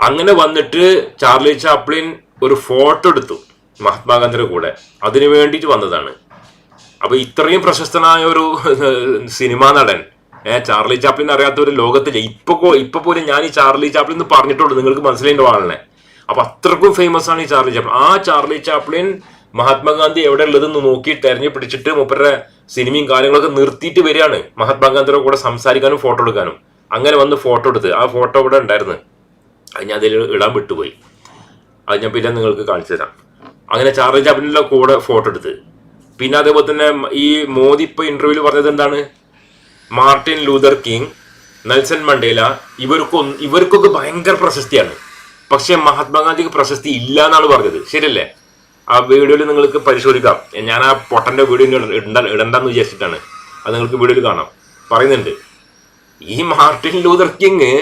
അങ്ങനെ വന്നിട്ട് ചാർലി ചാപ്ലിൻ ഒരു ഫോട്ടോ എടുത്തു മഹാത്മാഗാന്ധിയുടെ കൂടെ. അതിനു വേണ്ടിയിട്ട് വന്നതാണ്. അപ്പൊ ഇത്രയും പ്രശസ്തനായ ഒരു സിനിമാ നടൻ ഏഹ് ചാർലി ചാപ്ലിൻ അറിയാത്ത ഒരു ലോകത്തില്ല ഇപ്പൊ ഇപ്പൊ പോലും ഞാൻ ഈ ചാർലി ചാപ്ലിൻ എന്ന് പറഞ്ഞിട്ടുള്ളൂ. നിങ്ങൾക്ക് മനസ്സിലായിട്ട് വാങ്ങണേ അപ്പൊ അത്രക്കും ഫേമസ് ആണ് ഈ ചാർലി ചാപ്ലിൻ. ആ ചാർലി ചാപ്ലിൻ മഹാത്മാഗാന്ധി എവിടെ ഉള്ളതെന്ന് നോക്കി തെരഞ്ഞു പിടിച്ചിട്ട് മൂപ്പരുടെ സിനിമയും കാര്യങ്ങളൊക്കെ നിർത്തിയിട്ട് വരികയാണ്. മഹാത്മാഗാന്ധിയുടെ കൂടെ സംസാരിക്കാനും ഫോട്ടോ എടുക്കാനും. അങ്ങനെ വന്ന് ഫോട്ടോ എടുത്ത്. ആ ഫോട്ടോ ഇവിടെ ഉണ്ടായിരുന്നു? അത് ഞാൻ അതിൽ ഇടാൻ വിട്ടുപോയി. അത് ഞാൻ പിന്നെ നിങ്ങൾക്ക് കാണിച്ചു തരാം. അങ്ങനെ ചാർലി ചാപ്ലിന്റെ കൂടെ ഫോട്ടോ എടുത്ത്. പിന്നെ അതേപോലെ തന്നെ ഈ മോദി ഇപ്പൊ ഇന്റർവ്യൂവിൽ പറഞ്ഞത് എന്താണ്? Martin Luther King Nelson Mandela ഇവർക്കൊന്നും ഇവർക്കൊക്കെ ഭയങ്കര പ്രശസ്തിയാണ്. പക്ഷെ മഹാത്മാഗാന്ധിക്ക് പ്രശസ്തി ഇല്ല എന്നാണ് പറഞ്ഞത്. ശരിയല്ലേ? ആ വീഡിയോയിൽ നിങ്ങൾക്ക് പരിശോധിക്കാം. ഞാൻ ആ പൊട്ടന്റെ വീഡിയോ ഇടണ്ട ഇടണ്ടെന്ന് വിചാരിച്ചിട്ടാണ്. അത് നിങ്ങൾക്ക് വീഡിയോയിൽ കാണാം. പറയുന്നുണ്ട് ഈ മാർട്ടിൻ ലൂതർ കിങ്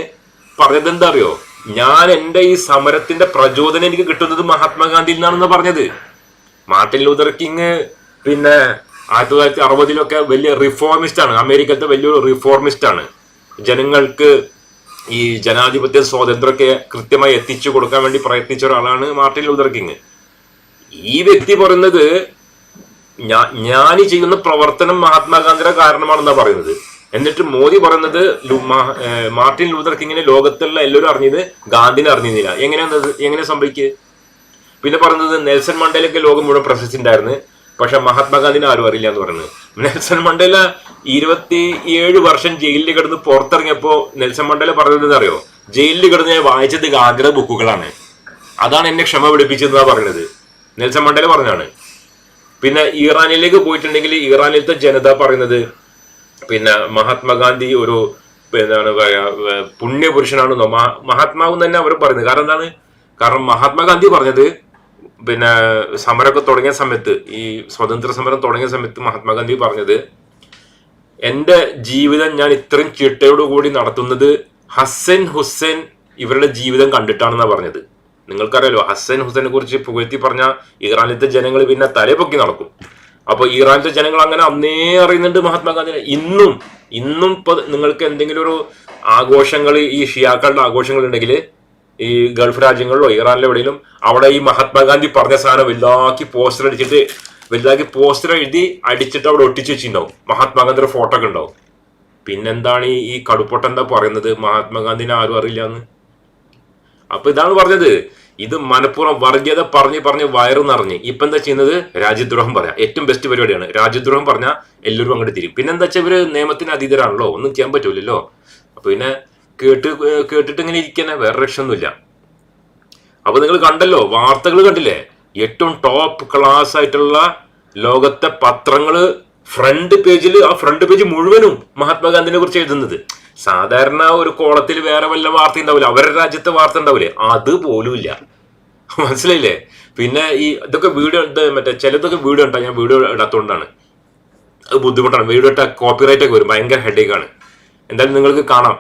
പറഞ്ഞത് എന്താ അറിയോ ഞാൻ എന്റെ ഈ സമരത്തിന്റെ പ്രചോദനം എനിക്ക് കിട്ടുന്നത് മഹാത്മാഗാന്ധിയിൽ നിന്നാണെന്ന് പറഞ്ഞത്. മാർട്ടിൻ ലൂതർ കിങ് പിന്നെ ആയിരത്തി തൊള്ളായിരത്തി അറുപതിലൊക്കെ വലിയ റിഫോർമിസ്റ്റ് ആണ്. അമേരിക്കത്തെ വലിയൊരു റിഫോർമിസ്റ്റ് ആണ്. ജനങ്ങൾക്ക് ഈ ജനാധിപത്യ സ്വാതന്ത്ര്യമൊക്കെ കൃത്യമായി എത്തിച്ചു കൊടുക്കാൻ വേണ്ടി പ്രയത്നിച്ച ഒരാളാണ് മാർട്ടിൻ ലൂതർ കിങ്. ഈ വ്യക്തി പറയുന്നത് ഞാൻ ചെയ്യുന്ന പ്രവർത്തനം മഹാത്മാഗാന്ധിയുടെ കാരണമാണെന്നാണ് പറയുന്നത്. എന്നിട്ട് മോദി പറയുന്നത് മാർട്ടിൻ ലൂതർ കിങ്ങിനെ ലോകത്തുള്ള എല്ലാവരും അറിഞ്ഞത് ഗാന്ധിനെ അറിഞ്ഞിരുന്നില്ല. എങ്ങനെയാണ് എങ്ങനെ സംഭവിക്കുക പിന്നെ പറയുന്നത് നെൽസൺ മണ്ടേലൊക്കെ ലോകം മുഴുവൻ പ്രശസ്തി ഉണ്ടായിരുന്നു പക്ഷെ മഹാത്മാഗാന്ധിനെ ആരും അറിയില്ല എന്ന് പറയുന്നത്. നെൽസൺ മണ്ടേല ഇരുപത്തി ഏഴ് വർഷം ജയിലിൽ കിടന്ന് പുറത്തിറങ്ങിയപ്പോ നെൽസൺ മണ്ടേല പറഞ്ഞത് അറിയോ ജയിലിൽ കിടന്ന് ഞാൻ വായിച്ചത് ആഗ്രഹ ബുക്കുകളാണ്. അതാണ് എന്നെ ക്ഷമ പിടിപ്പിച്ചതെന്നാ പറയുന്നത് നെൽസൺ മണ്ടേല പറഞ്ഞാണ് പിന്നെ ഇറാനിലേക്ക് പോയിട്ടുണ്ടെങ്കിൽ ഇറാനിലത്തെ ജനത പറയുന്നത് പിന്നെ മഹാത്മാഗാന്ധി ഒരു എന്താണ് പറയാ പുണ്യപുരുഷനാണെന്നോ മഹാ- മഹാത്മാവ് തന്നെ അവർ പറയുന്നത്. കാരണം എന്താണ്? കാരണം മഹാത്മാഗാന്ധി പറഞ്ഞത് പിന്നെ സമരമൊക്കെ തുടങ്ങിയ സമയത്ത് ഈ സ്വതന്ത്ര സമരം തുടങ്ങിയ സമയത്ത് മഹാത്മാഗാന്ധി പറഞ്ഞത് എന്റെ ജീവിതം ഞാൻ ഇത്രയും ചിട്ടയോടുകൂടി നടത്തുന്നത് ഹസൻ ഹുസൈൻ ഇവരുടെ ജീവിതം കണ്ടിട്ടാണെന്നാ പറഞ്ഞത്. നിങ്ങൾക്കറിയാലോ ഹസൻ ഹുസൈനെ കുറിച്ച് പുകഴ്ത്തി പറഞ്ഞ ഇറാനിലത്തെ ജനങ്ങൾ പിന്നെ തലപൊക്കി നടക്കും. അപ്പോൾ ഇറാനിലത്തെ ജനങ്ങൾ അങ്ങനെ അന്നേ അറിയുന്നുണ്ട് മഹാത്മാഗാന്ധിനെ. ഇന്നും ഇന്നും ഇപ്പൊ നിങ്ങൾക്ക് എന്തെങ്കിലും ഒരു ആഘോഷങ്ങൾ ഈ ഷിയാക്കളുടെ ആഘോഷങ്ങൾ ഉണ്ടെങ്കിൽ ഈ ഗൾഫ് രാജ്യങ്ങളിലോ ഇറാനിലോ എവിടെയെങ്കിലും അവിടെ ഈ മഹാത്മാഗാന്ധി പറഞ്ഞ സാധനം വലുതാക്കി പോസ്റ്റർ അടിച്ചിട്ട് വലുതാക്കി പോസ്റ്റർ എഴുതി അടിച്ചിട്ട് അവിടെ ഒട്ടിച്ചു വെച്ചിട്ടുണ്ടാവും. മഹാത്മാഗാന്ധിയുടെ ഫോട്ടോ ഒക്കെ ഉണ്ടാവും. പിന്നെന്താണ് ഈ കടുപ്പൊട്ട എന്താ പറയുന്നത്? മഹാത്മാഗാന്ധിനെ ആരും അറിയില്ല എന്ന് അപ്പൊ ഇതാണ് പറഞ്ഞത്. ഇത് മനഃപൂർവം വർഗീയത പറഞ്ഞ് പറഞ്ഞ് വയറു നിറഞ്ഞ്. ഇപ്പൊ എന്താ ചെയ്യുന്നത്? രാജ്യദ്രോഹം പറയാം. ഏറ്റവും ബെസ്റ്റ് പരിപാടിയാണ്. രാജ്യദ്രോഹം പറഞ്ഞാൽ എല്ലാവരും അങ്ങോട്ട് തിരിയും. പിന്നെന്താ വെച്ചാൽ ഇവർ നിയമത്തിന് അതീതരാണല്ലോ. ഒന്നും ചെയ്യാൻ പറ്റൂലല്ലോ. അപ്പൊ പിന്നെ കേട്ട് കേട്ടിട്ട് ഇങ്ങനെ ഇരിക്കുന്ന വേറെ രക്ഷയൊന്നുമില്ല. അപ്പൊ നിങ്ങൾ കണ്ടല്ലോ വാർത്തകൾ കണ്ടില്ലേ? ഏറ്റവും ടോപ്പ് ക്ലാസ് ആയിട്ടുള്ള ലോകത്തെ പത്രങ്ങൾ ഫ്രണ്ട് പേജിൽ ആ ഫ്രണ്ട് പേജ് മുഴുവനും മഹാത്മാഗാന്ധിനെ കുറിച്ച് എഴുതുന്നത്. സാധാരണ ഒരു കോളത്തിൽ വേറെ വല്ല വാർത്ത ഉണ്ടാവില്ല. അവരുടെ രാജ്യത്തെ വാർത്ത ഉണ്ടാവില്ലേ? അത് മനസ്സിലായില്ലേ? പിന്നെ ഈ ഇതൊക്കെ വീഡിയോ ഉണ്ട് മറ്റേ ചിലതൊക്കെ വീഡിയോ ഉണ്ടാ ഞാൻ വീഡിയോ ഇടാത്തോണ്ടാണ്. അത് ബുദ്ധിമുട്ടാണ്. വീഡിയോ ഇട്ട കോപ്പിറൈറ്റ് ഒക്കെ വരും. ഭയങ്കര ഹെഡേക്കാണ് എന്തായാലും നിങ്ങൾക്ക് കാണാം.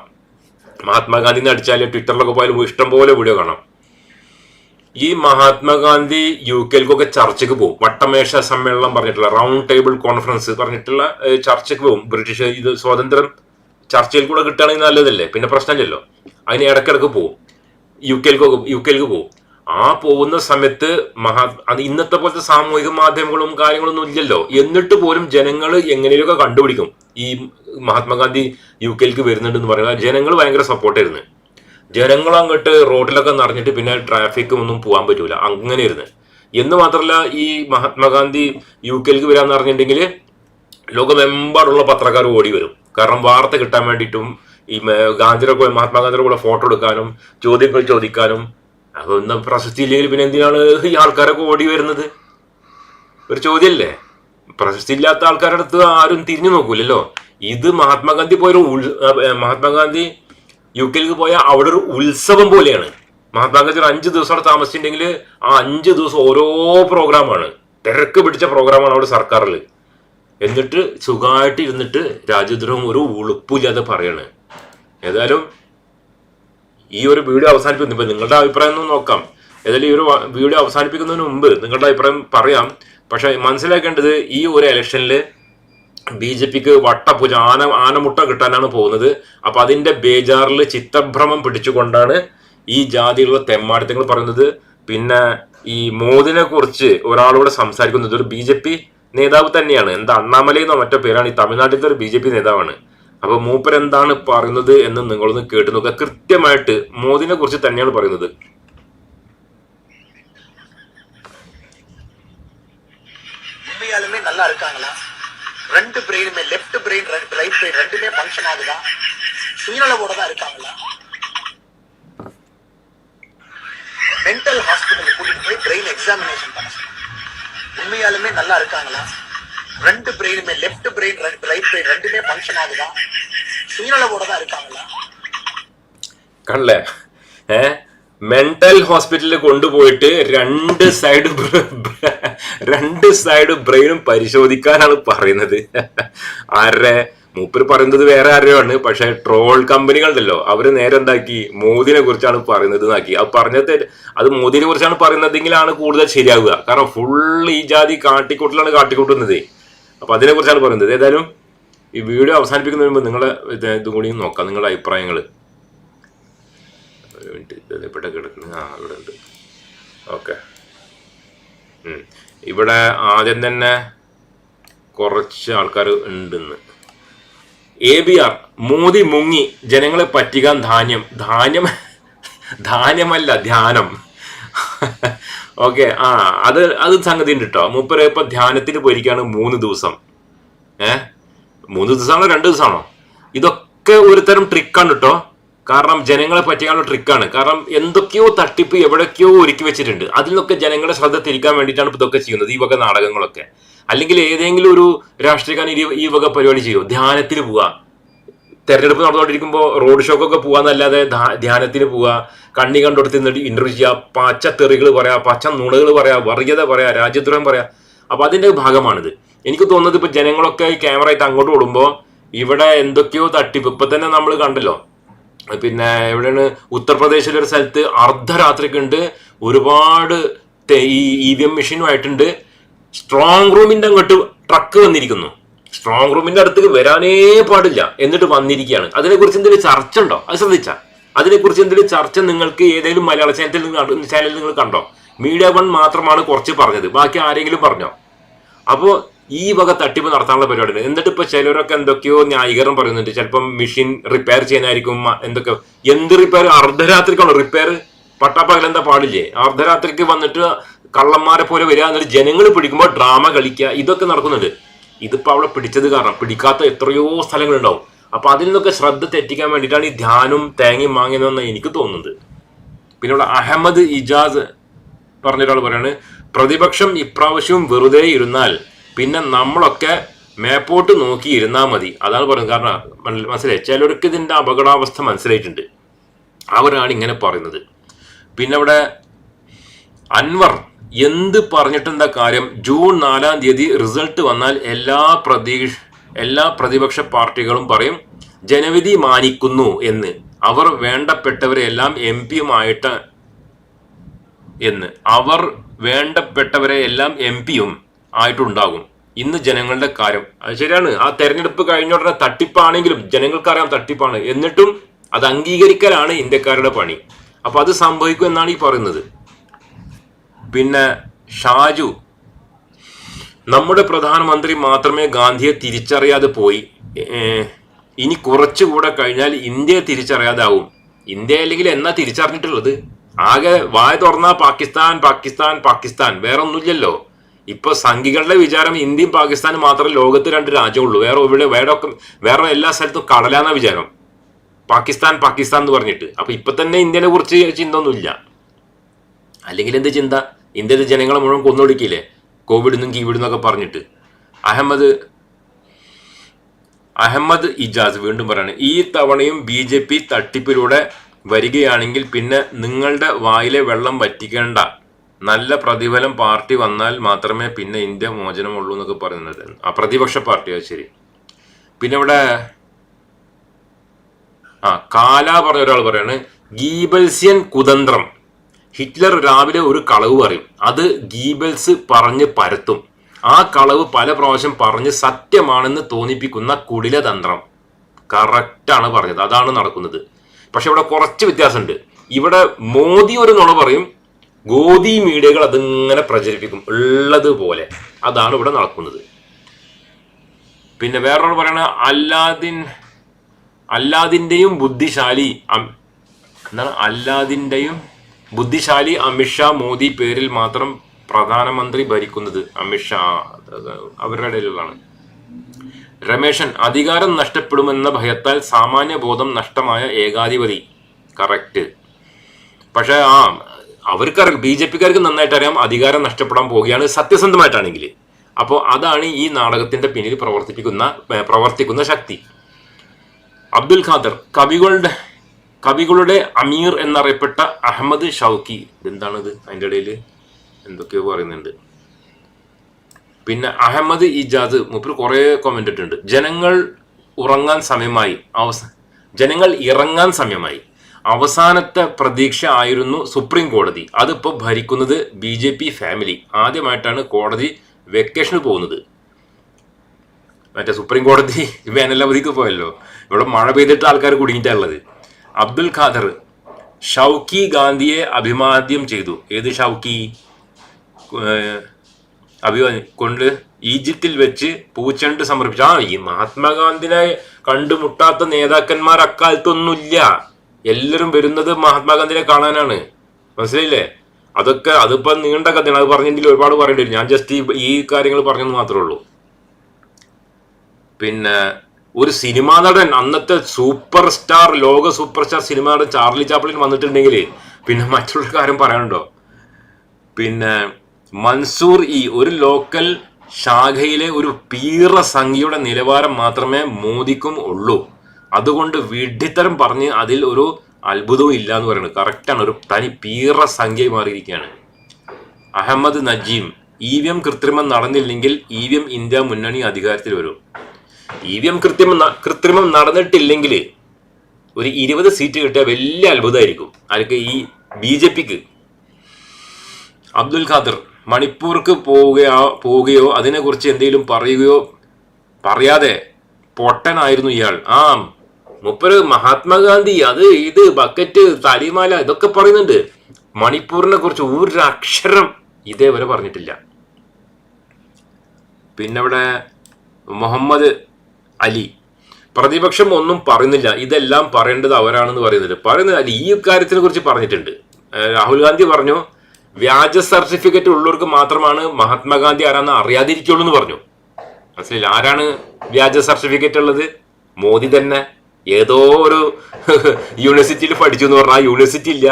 മഹാത്മാഗാന്ധിന്ന് അടിച്ചാൽ ട്വിറ്ററിലൊക്കെ പോയാലും ഇഷ്ടം പോലെ വീഡിയോ കാണാം. ഈ മഹാത്മാഗാന്ധി യു കെയിലേക്കൊക്കെ ചർച്ചയ്ക്ക് പോകും വട്ടമേശ സമ്മേളനം പറഞ്ഞിട്ടുള്ള റൗണ്ട് ടേബിൾ കോൺഫറൻസ് പറഞ്ഞിട്ടുള്ള ചർച്ചയ്ക്ക് പോകും ബ്രിട്ടീഷ് ഇത് സ്വാതന്ത്ര്യം ചർച്ചയിൽ കൂടെ കിട്ടുകയാണെങ്കിൽ നല്ലതല്ലേ? പിന്നെ പ്രശ്നമില്ലല്ലോ. അതിന് ഇടയ്ക്കിടയ്ക്ക് പോകും യു കെയിലേക്കൊക്കെ യു കെയിലേക്ക് പോകും ആ പോകുന്ന സമയത്ത് മഹാ അത് ഇന്നത്തെ പോലത്തെ സാമൂഹിക മാധ്യമങ്ങളും കാര്യങ്ങളൊന്നും ഇല്ലല്ലോ. എന്നിട്ട് പോലും ജനങ്ങൾ എങ്ങനെയൊക്കെ കണ്ടുപിടിക്കും? ഈ മഹാത്മാഗാന്ധി യു കെയിലേക്ക് വരുന്നുണ്ടെന്ന് പറയുന്നത് ജനങ്ങൾ ഭയങ്കര സപ്പോർട്ടായിരുന്നു. ജനങ്ങൾ അങ്ങോട്ട് റോഡിലൊക്കെ നിറഞ്ഞിട്ട് പിന്നെ ട്രാഫിക് ഒന്നും പോകാൻ പറ്റൂല. അങ്ങനെ ഇരുന്ന് എന്ന് മാത്രമല്ല ഈ മഹാത്മാഗാന്ധി യു കെയിലേക്ക് വരാന്ന് പറഞ്ഞിട്ടുണ്ടെങ്കിൽ ലോകമെമ്പാടുള്ള പത്രക്കാർ ഓടി വരും. കാരണം വാർത്ത കിട്ടാൻ വേണ്ടിയിട്ടും ഈ ഗാന്ധിയുടെ കൂടെ മഹാത്മാഗാന്ധിയുടെ കൂടെ ഫോട്ടോ എടുക്കാനും ചോദ്യങ്ങൾ ചോദിക്കാനും അപ്പൊ ഇന്ന് പ്രശസ്തി ഇല്ലെങ്കിൽ പിന്നെ എന്തിനാണ് ഈ ആൾക്കാരൊക്കെ ഓടി വരുന്നത്? ഒരു ചോദ്യമല്ലേ പ്രശസ്തി ഇല്ലാത്ത ആൾക്കാരുടെ അടുത്ത് ആരും തിരിഞ്ഞു നോക്കൂലല്ലോ. ഇത് മഹാത്മാഗാന്ധി പോയൊരു മഹാത്മാഗാന്ധി യു കെയിലേക്ക് പോയ അവിടെ ഒരു ഉത്സവം പോലെയാണ്. മഹാത്മാഗാന്ധി ഒരു അഞ്ച് ദിവസം അവിടെ താമസിച്ചിട്ടുണ്ടെങ്കിൽ ആ അഞ്ച് ദിവസം ഓരോ പ്രോഗ്രാമാണ്. തിരക്ക് പിടിച്ച പ്രോഗ്രാമാണ് അവിടെ സർക്കാരിൽ. എന്നിട്ട് സുഖമായിട്ട് ഇരുന്നിട്ട് രാജ്യദ്രോഹം ഒരു ഉളുപ്പില്ലാതെ പറയാണ്. ഏതായാലും ഈ ഒരു വീഡിയോ അവസാനിപ്പിക്കുന്നു ഇപ്പം നിങ്ങളുടെ അഭിപ്രായം ഒന്ന് നോക്കാം. ഏതായാലും ഈ ഒരു വീഡിയോ അവസാനിപ്പിക്കുന്നതിന് മുമ്പ് നിങ്ങളുടെ അഭിപ്രായം പറയാം. പക്ഷേ മനസ്സിലാക്കേണ്ടത് ഈ ഒരു ഇലക്ഷനിൽ ബി ജെ പിക്ക് വട്ടപൂജ ആന ആനമുട്ട കിട്ടാനാണ് പോകുന്നത്. അപ്പം അതിന്റെ ബേജാറിൽ ചിത്തഭ്രമം പിടിച്ചുകൊണ്ടാണ് ഈ ജാതിയിലുള്ള തെമ്മാടിത്തങ്ങൾ പറയുന്നത്. പിന്നെ ഈ മോദിനെ കുറിച്ച് ഒരാളോട് സംസാരിക്കുന്നത് ഒരു ബി ജെ പി നേതാവ് തന്നെയാണ്. എന്താ അണ്ണാമലൈ എന്നോ മറ്റോ പേരാണ് ഈ തമിഴ്നാട്ടിലത്തെ ഒരു ബി ജെ പി നേതാവാണ്. അപ്പൊ മൂപ്പർ എന്താണ് പറയുന്നത് എന്ന് നിങ്ങളൊന്ന് കേട്ടു നോക്കുക കൃത്യമായിട്ട് മോദിനെ കുറിച്ച് തന്നെയാണ് പറയുന്നത് உண்மையாலுமே நல்லா இருக்காங்களா ரெண்டு பிரெயினுமே லெஃப்ட் பிரெயின் ரைட் பிரெயின் ரெண்டுமே ஃபங்க்ஷன் ஆகுதா சுயநலவோட தான் இருக்காங்களா மென்டல் ஹாஸ்பிட்டல் கூட்டிட்டு போய் பிரெயின் எக்ஸாமினேஷன் பண்ண சொன்னாங்க. உண்மையாலுமே நல்லா இருக்காங்களா ரெண்டு பிரெயினுமே லெஃப்ட் பிரெயின் ரைட் பிரெயின் ரெண்டுமே ஃபங்க்ஷன் ஆகுதா சுயநலவோட தான் இருக்காங்களா കണ്ടല്ലേ ഏ മെന്റൽ ഹോസ്പിറ്റലിൽ കൊണ്ടുപോയിട്ട് രണ്ട് സൈഡ് രണ്ട് സൈഡ് ബ്രെയിനും പരിശോധിക്കാനാണ് പറയുന്നത് ആരുടെ മൂപ്പര് പറയുന്നത് വേറെ ആരെയാണ് പക്ഷെ ട്രോൾ കമ്പനികളുണ്ടല്ലോ അവര് നേരെ എന്താക്കി മോദിനെ കുറിച്ചാണ് പറയുന്നത് എന്നാക്കി അത് പറഞ്ഞത് അത് മോദിനെ കുറിച്ചാണ് പറയുന്നതെങ്കിലാണ് കൂടുതൽ ശരിയാവുക കാരണം ഫുൾ ഈ ജാതി കാട്ടിക്കൂട്ടലാണ് കാട്ടിക്കൂട്ടുന്നത് അപ്പൊ അതിനെ കുറിച്ചാണ് പറയുന്നത്. ഏതായാലും ഈ വീഡിയോ അവസാനിപ്പിക്കുന്നതിന് മുമ്പ് നിങ്ങളെ ഇത് കൂടി നോക്കാം. നിങ്ങളുടെ അഭിപ്രായങ്ങൾ ഒരു മിനിറ്റ്. ഇത് ഇവിടെ കിടക്കുന്നു? ആ ഇവിടെ ഉണ്ട്. ഓക്കെ. ഇവിടെ ആദ്യം തന്നെ കുറച്ച് ആൾക്കാർ ഉണ്ടെന്ന്. എ ബി ആർ മോദി മുങ്ങി. ജനങ്ങളെ പറ്റിക്കാൻ ധാന്യം. ധാന്യം. ധാന്യമല്ല ധ്യാനം. ഓക്കെ ആ അത് അത് സംഗതി ഉണ്ട് കേട്ടോ മൂപ്പര് ഇപ്പൊ ധ്യാനത്തിൽ പോയിരിക്കുകയാണ് മൂന്ന് ദിവസം. ഏഹ് മൂന്ന് ദിവസമാണോ രണ്ട് ദിവസമാണോ? ഇതൊക്കെ ഒരു തരം ട്രിക്കാണ് കേട്ടോ കാരണം ജനങ്ങളെ പറ്റിക്കാനുള്ള ട്രിക്കാണ് കാരണം എന്തൊക്കെയോ തട്ടിപ്പ് എവിടൊക്കെയോ ഒരുക്കി വെച്ചിട്ടുണ്ട്. അതിൽ നിന്നൊക്കെ ജനങ്ങളുടെ ശ്രദ്ധ തിരിക്കാൻ വേണ്ടിയിട്ടാണ് ഇതൊക്കെ ചെയ്യുന്നത് ഈ വക നാടകങ്ങളൊക്കെ. അല്ലെങ്കിൽ ഏതെങ്കിലും ഒരു രാഷ്ട്രീയക്കാരൻ ഈ- വക പരിപാടി ചെയ്യുമോ ധ്യാനത്തിൽ പോവാ. തെരഞ്ഞെടുപ്പ് നടന്നുകൊണ്ടിരിക്കുമ്പോൾ റോഡ് ഷോക്കൊക്കെ പോകാന്നല്ലാതെ ധ്യാനത്തിന് പോവുക കണ്ണി കണ്ടുകൊടുത്ത് നിന്നിട്ട് ഇന്റർവ്യൂ ചെയ്യുക പച്ച തെറികൾ പറയാ പച്ച നുണകൾ പറയാ വർഗീയത പറയാ രാജ്യദ്രോഹം പറയാ. അപ്പൊ അതിന്റെ ഭാഗമാണിത്. എനിക്ക് തോന്നുന്നത് ഇപ്പൊ ജനങ്ങളൊക്കെ ക്യാമറ ആയിട്ട് അങ്ങോട്ട് ഓടുമ്പോൾ ഇവിടെ എന്തൊക്കെയോ തട്ടിപ്പ്. ഇപ്പൊ തന്നെ നമ്മൾ കണ്ടല്ലോ. പിന്നെ എവിടെയാണ്? ഉത്തർപ്രദേശിലെ ഒരു സ്ഥലത്ത് അർദ്ധരാത്രിക്കുണ്ട്. ഒരുപാട് ഈ ഇ വി എം മെഷീനുമായിട്ടുണ്ട് സ്ട്രോങ് റൂമിന്റെ അങ്ങോട്ട് ട്രക്ക് വന്നിരിക്കുന്നു. സ്ട്രോങ് റൂമിന്റെ അടുത്തേക്ക് വരാനേ പാടില്ല. എന്നിട്ട് വന്നിരിക്കുകയാണ്. അതിനെക്കുറിച്ച് എന്തെങ്കിലും ചർച്ച ഉണ്ടോ അത് ശ്രദ്ധിച്ച. അതിനെക്കുറിച്ച് എന്തെങ്കിലും ചർച്ച നിങ്ങൾക്ക് ഏതെങ്കിലും മലയാള ചാനലിൽ ചാനലിൽ നിങ്ങൾ കണ്ടോ? മീഡിയ വൺ മാത്രമാണ് കുറച്ച് പറഞ്ഞത്. ബാക്കി ആരെങ്കിലും പറഞ്ഞോ? അപ്പോൾ ഈ വക തട്ടിപ്പ് നടത്താനുള്ള പരിപാടി എന്നിട്ട് ഇപ്പൊ ചിലരൊക്കെ എന്തൊക്കെയോ ന്യായീകരണം പറയുന്നുണ്ട്. ചിലപ്പം മെഷീൻ റിപ്പയർ ചെയ്യാനായിരിക്കും എന്തൊക്കെ എന്ത് റിപ്പയർ അർദ്ധരാത്രിക്കാണോ റിപ്പയർ പട്ടാപ്പകലെന്താ പാടില്ലേ? അർദ്ധരാത്രിക്ക് വന്നിട്ട് കള്ളന്മാരെ പോലെ വരിക എന്നിട്ട് ജനങ്ങൾ പിടിക്കുമ്പോൾ ഡ്രാമ കളിക്കുക ഇതൊക്കെ നടക്കുന്നുണ്ട്. ഇതിപ്പോ അവളെ പിടിച്ചത് കാരണം പിടിക്കാത്ത എത്രയോ സ്ഥലങ്ങളുണ്ടാവും. അപ്പോൾ അതിൽ നിന്നൊക്കെ ശ്രദ്ധ തെറ്റിക്കാൻ വേണ്ടിയിട്ടാണ് ഈ ധ്യാനും തേങ്ങയും വാങ്ങിയതെന്ന് എനിക്ക് തോന്നുന്നത്. പിന്നെ ഇവിടെ അഹമ്മദ് ഇജാസ് പറഞ്ഞ ഒരാൾ പറയാണ് പ്രതിപക്ഷം ഇപ്രാവശ്യവും വെറുതെ ഇരുന്നാൽ പിന്നെ നമ്മളൊക്കെ മേപ്പോട്ട് നോക്കി ഇരുന്നാൽ മതി. അതാണ് പറയുന്നത് കാരണം മനസ്സിലായി? ചിലർക്ക് ഇതിന്റെ അപകടാവസ്ഥ മനസ്സിലായിട്ടുണ്ട്. അവരാണ് ഇങ്ങനെ പറയുന്നത്. പിന്നെ അവിടെ അൻവർ എന്ത് പറഞ്ഞിട്ടെന്താ കാര്യം? ജൂൺ നാലാം തീയതി റിസൾട്ട് വന്നാൽ എല്ലാ പ്രതീക്ഷ എല്ലാ പ്രതിപക്ഷ പാർട്ടികളും പറയും ജനവിധി മാനിക്കുന്നു എന്ന്. അവർ വേണ്ടപ്പെട്ടവരെല്ലാം എം പിയുമായിട്ട് എന്ന്. അവർ വേണ്ടപ്പെട്ടവരെ എല്ലാം എം പിയും ആയിട്ടുണ്ടാകും. ഇന്ന് ജനങ്ങളുടെ കാര്യം. അത് ശരിയാണ്. ആ തെരഞ്ഞെടുപ്പ് കഴിഞ്ഞ ഉടനെ തട്ടിപ്പാണെങ്കിലും ജനങ്ങൾക്കറിയാം തട്ടിപ്പാണ്. എന്നിട്ടും അത് അംഗീകരിക്കലാണ് ഇന്ത്യക്കാരുടെ പണി. അപ്പൊ അത് സംഭവിക്കും എന്നാണ് ഈ പറയുന്നത്. പിന്നെ ഷാജു. നമ്മുടെ പ്രധാനമന്ത്രി മാത്രമേ ഗാന്ധിയെ തിരിച്ചറിയാതെ പോയി. ഇനി കുറച്ചുകൂടെ കഴിഞ്ഞാൽ ഇന്ത്യയെ തിരിച്ചറിയാതാവും. ഇന്ത്യ അല്ലെങ്കിൽ എന്നാ തിരിച്ചറിഞ്ഞിട്ടുള്ളത്? ആകെ വായ തുറന്ന പാകിസ്ഥാൻ പാകിസ്ഥാൻ പാകിസ്ഥാൻ. വേറെ ഒന്നുമില്ലല്ലോ ഇപ്പൊ സംഘികളുടെ വിചാരം ഇന്ത്യയും പാകിസ്ഥാനും മാത്രമേ ലോകത്ത് രണ്ട് രാജ്യമുള്ളൂ. വേറെ ഇവിടെ വേറെ ഒക്കെ വേറെ എല്ലാ സ്ഥലത്തും കടലാന്ന വിചാരം. പാകിസ്ഥാൻ പാകിസ്ഥാൻ എന്ന് പറഞ്ഞിട്ട്. അപ്പൊ ഇപ്പൊ തന്നെ ഇന്ത്യനെ കുറിച്ച് ചിന്ത ഒന്നുമില്ല അല്ലെങ്കിൽ എന്ത് ചിന്ത? ഇന്ത്യയിലെ ജനങ്ങളെ മുഴുവൻ കൊന്നൊടുക്കിയില്ലേ? കോവിഡ് കീവിഡ് എന്നൊക്കെ പറഞ്ഞിട്ട്. അഹമ്മദ് അഹമ്മദ് ഇജാസ് വീണ്ടും പറയാണ് ഈ തവണയും ബി ജെ പി തട്ടിപ്പിലൂടെ വരികയാണെങ്കിൽ പിന്നെ നിങ്ങളുടെ വായിലെ വെള്ളം വറ്റിക്കേണ്ട. നല്ല പ്രതിഫലം പാർട്ടി വന്നാൽ മാത്രമേ പിന്നെ ഇന്ത്യ മോചനമുള്ളൂ എന്നൊക്കെ പറയുന്നത്. ആ പ്രതിപക്ഷ പാർട്ടിയോ ശരി. പിന്നെ ഇവിടെ ആ കാല പറഞ്ഞ ഒരാൾ പറയാണ് ഗീബൽസ്യൻ കുതന്ത്രം. ഹിറ്റ്ലർ രാവിലെ ഒരു കളവ് പറയും. അത് ഗീബൽസ് പറഞ്ഞ് പരത്തും. ആ കളവ് പല പ്രാവശ്യം പറഞ്ഞ് സത്യമാണെന്ന് തോന്നിപ്പിക്കുന്ന കുടിലതന്ത്രം. കറക്റ്റാണ് പറഞ്ഞത്. അതാണ് നടക്കുന്നത്. പക്ഷെ ഇവിടെ കുറച്ച് വ്യത്യാസമുണ്ട്. ഇവിടെ മോദി ഒരു നുണ പറയും ഗോദി മീഡിയകൾ അതിങ്ങനെ പ്രചരിപ്പിക്കും ഉള്ളതുപോലെ. അതാണ് ഇവിടെ നടക്കുന്നത്. പിന്നെ വേറൊരു പറയണ അല്ലാദിൻ അല്ലാദിന്റെയും ബുദ്ധിശാലി എന്താണ്? അല്ലാദിന്റെയും ബുദ്ധിശാലി അമിത്ഷാ മോദി പേരിൽ മാത്രം പ്രധാനമന്ത്രി ഭരിക്കുന്നത് അമിത്ഷാ അവരുടെ ഇടയിലുള്ളതാണ്. രമേശൻ അധികാരം നഷ്ടപ്പെടുമെന്ന ഭയത്താൽ സാമാന്യ ബോധം നഷ്ടമായ ഏകാധിപതി. കറക്റ്റ്. പക്ഷേ ആ അവർക്ക് ബി ജെ പിക്കാർക്ക് നന്നായിട്ട് അറിയാം അധികാരം നഷ്ടപ്പെടാൻ പോവുകയാണ് സത്യസന്ധമായിട്ടാണെങ്കിൽ. അപ്പോൾ അതാണ് ഈ നാടകത്തിന്റെ പിന്നിൽ പ്രവർത്തിപ്പിക്കുന്ന പ്രവർത്തിക്കുന്ന ശക്തി. അബ്ദുൽ ഖാദർ കവികളുടെ കവികളുടെ അമീർ എന്നറിയപ്പെട്ട അഹമ്മദ് ഷൗക്കി ഇതെന്താണിത്? അതിന്റെ ഇടയിൽ എന്തൊക്കെയോ പറയുന്നുണ്ട്. പിന്നെ അഹമ്മദ് ഇജാദ് മൂപ്പർ കുറേ കമന്റ് ഇട്ടിട്ടുണ്ട്. ജനങ്ങൾ ഉറങ്ങാൻ സമയമായി. അവസ ജനങ്ങൾ ഇറങ്ങാൻ സമയമായി. അവസാനത്തെ പ്രതീക്ഷ ആയിരുന്നു സുപ്രീം കോടതി. അതിപ്പോൾ ഭരിക്കുന്നത് ബി ജെ പി ഫാമിലി ആദ്യമായിട്ടാണ് കോടതി വെക്കേഷന് പോകുന്നത്. മറ്റേ സുപ്രീം കോടതി വേനലവധിക്ക് പോയല്ലോ. ഇവിടെ മഴ പെയ്തിട്ട് ആൾക്കാർ കുടുങ്ങിയിട്ടുള്ളത് അബ്ദുൽ ഖാദർ ഷൗക്കി ഗാന്ധിയെ അഭിമാദ്യം ചെയ്തു. ഏത് ഷൗക്കി? അഭിവാദ്യം കൊണ്ട് ഈജിപ്തിൽ വെച്ച് പൂച്ചണ്ട് സമർപ്പിച്ചു. ആ ഈ മഹാത്മാഗാന്ധിനെ കണ്ടുമുട്ടാത്ത നേതാക്കന്മാർ അക്കാലത്തൊന്നുമില്ല. എല്ലാവരും വരുന്നത് മഹാത്മാഗാന്ധിനെ കാണാനാണ്. മനസ്സിലായില്ലേ? അതൊക്കെ അതിപ്പോ നീണ്ട കഥയാണ്. അത് പറഞ്ഞെങ്കിൽ ഒരുപാട് പറയേണ്ടി വരും. ഞാൻ ജസ്റ്റ് ഈ കാര്യങ്ങൾ പറഞ്ഞെന്ന് മാത്രമേ ഉള്ളൂ. പിന്നെ ഒരു സിനിമാ നടൻ അന്നത്തെ സൂപ്പർ സ്റ്റാർ ലോക സൂപ്പർ സ്റ്റാർ സിനിമാ നടൻ ചാർലി ചാപ്ലിൻ വന്നിട്ടുണ്ടെങ്കിൽ പിന്നെ മറ്റുള്ള കാര്യം പറയാനുണ്ടോ? പിന്നെ മൻസൂർ ഇ ഒരു ലോക്കൽ ശാഖയിലെ ഒരു പീറ സംഖ്യയുടെ നിലവാരം മാത്രമേ മോദിക്കും ഉള്ളൂ. അതുകൊണ്ട് വിഡ്ഢിത്തരം പറഞ്ഞ് അതിൽ ഒരു അത്ഭുതവും ഇല്ല എന്ന് പറയുന്നത് കറക്റ്റാണ് ഒരു തനി പീറ സംഖ്യയായി മാറിയിരിക്കുകയാണ്. Ahmed Najeem E V M കൃത്രിമം നടന്നില്ലെങ്കിൽ ഇ വി എം ഇന്ത്യ മുന്നണി അധികാരത്തിൽ വരും. ഇ വി എം കൃത്രിമം കൃത്രിമം നടന്നിട്ടില്ലെങ്കിൽ ഒരു ഇരുപത് സീറ്റ് കിട്ടിയാൽ വലിയ അത്ഭുതമായിരിക്കും ആർക്ക് ഈ ബി ജെ പിക്ക്? അബ്ദുൽ ഖാദർ മണിപ്പൂർക്ക് പോവുകയോ പോവുകയോ അതിനെക്കുറിച്ച് എന്തെങ്കിലും പറയുകയോ പറയാതെ പൊട്ടനായിരുന്നു ഇയാൾ. ആ. മുപ്പര് മഹാത്മാഗാന്ധി അത് ഇത് ബക്കറ്റ് തലിമാല ഇതൊക്കെ പറയുന്നുണ്ട്. മണിപ്പൂരിനെ കുറിച്ച് ഒരു അക്ഷരം ഇതേവരെ പറഞ്ഞിട്ടില്ല. പിന്നെ ഇവിടെ മുഹമ്മദ് അലി. പ്രതിപക്ഷം ഒന്നും പറയുന്നില്ല. ഇതെല്ലാം പറയേണ്ടത് അവരാണെന്ന് പറയുന്നുണ്ട് പറയുന്നത് അല്ല ഈ കാര്യത്തിനെ കുറിച്ച് പറഞ്ഞിട്ടുണ്ട്. രാഹുൽ ഗാന്ധി പറഞ്ഞു വ്യാജ സർട്ടിഫിക്കറ്റ് ഉള്ളവർക്ക് മാത്രമാണ് മഹാത്മാഗാന്ധി ആരാന്ന് അറിയാതിരിക്കുള്ളൂ എന്ന് പറഞ്ഞു. മനസ്സിലായില്ല? ആരാണ് വ്യാജ സർട്ടിഫിക്കറ്റ് ഉള്ളത്? മോദി തന്നെ. ഏതോ ഒരു യൂണിവേഴ്സിറ്റിയിൽ പഠിച്ചു എന്ന് പറഞ്ഞാൽ യൂണിവേഴ്സിറ്റി ഇല്ല.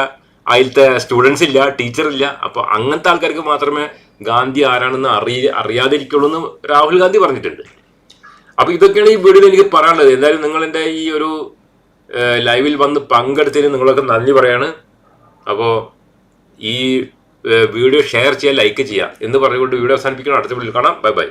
അതിലത്തെ സ്റ്റുഡൻസ് ഇല്ല ടീച്ചർ ഇല്ല. അപ്പൊ അങ്ങനത്തെ ആൾക്കാർക്ക് മാത്രമേ ഗാന്ധി ആരാണെന്ന് അറിയ അറിയാതിരിക്കുള്ളൂ എന്ന് രാഹുൽ ഗാന്ധി പറഞ്ഞിട്ടുണ്ട്. അപ്പൊ ഇതൊക്കെയാണ് ഈ വീഡിയോയിൽ എനിക്ക് പറയാനുള്ളത്. എന്തായാലും നിങ്ങൾ എന്റെ ഈ ഒരു ലൈവിൽ വന്ന് പങ്കെടുത്തതിന് നിങ്ങളൊക്കെ നന്ദി പറയാണ്. അപ്പോൾ ഈ വീഡിയോ ഷെയർ ചെയ്യുക ലൈക്ക് ചെയ്യുക എന്ന് പറഞ്ഞുകൊണ്ട് വീഡിയോ അവസാനിപ്പിക്കണം. അടുത്ത വീഡിയോയിൽ കാണാം. Bye bye.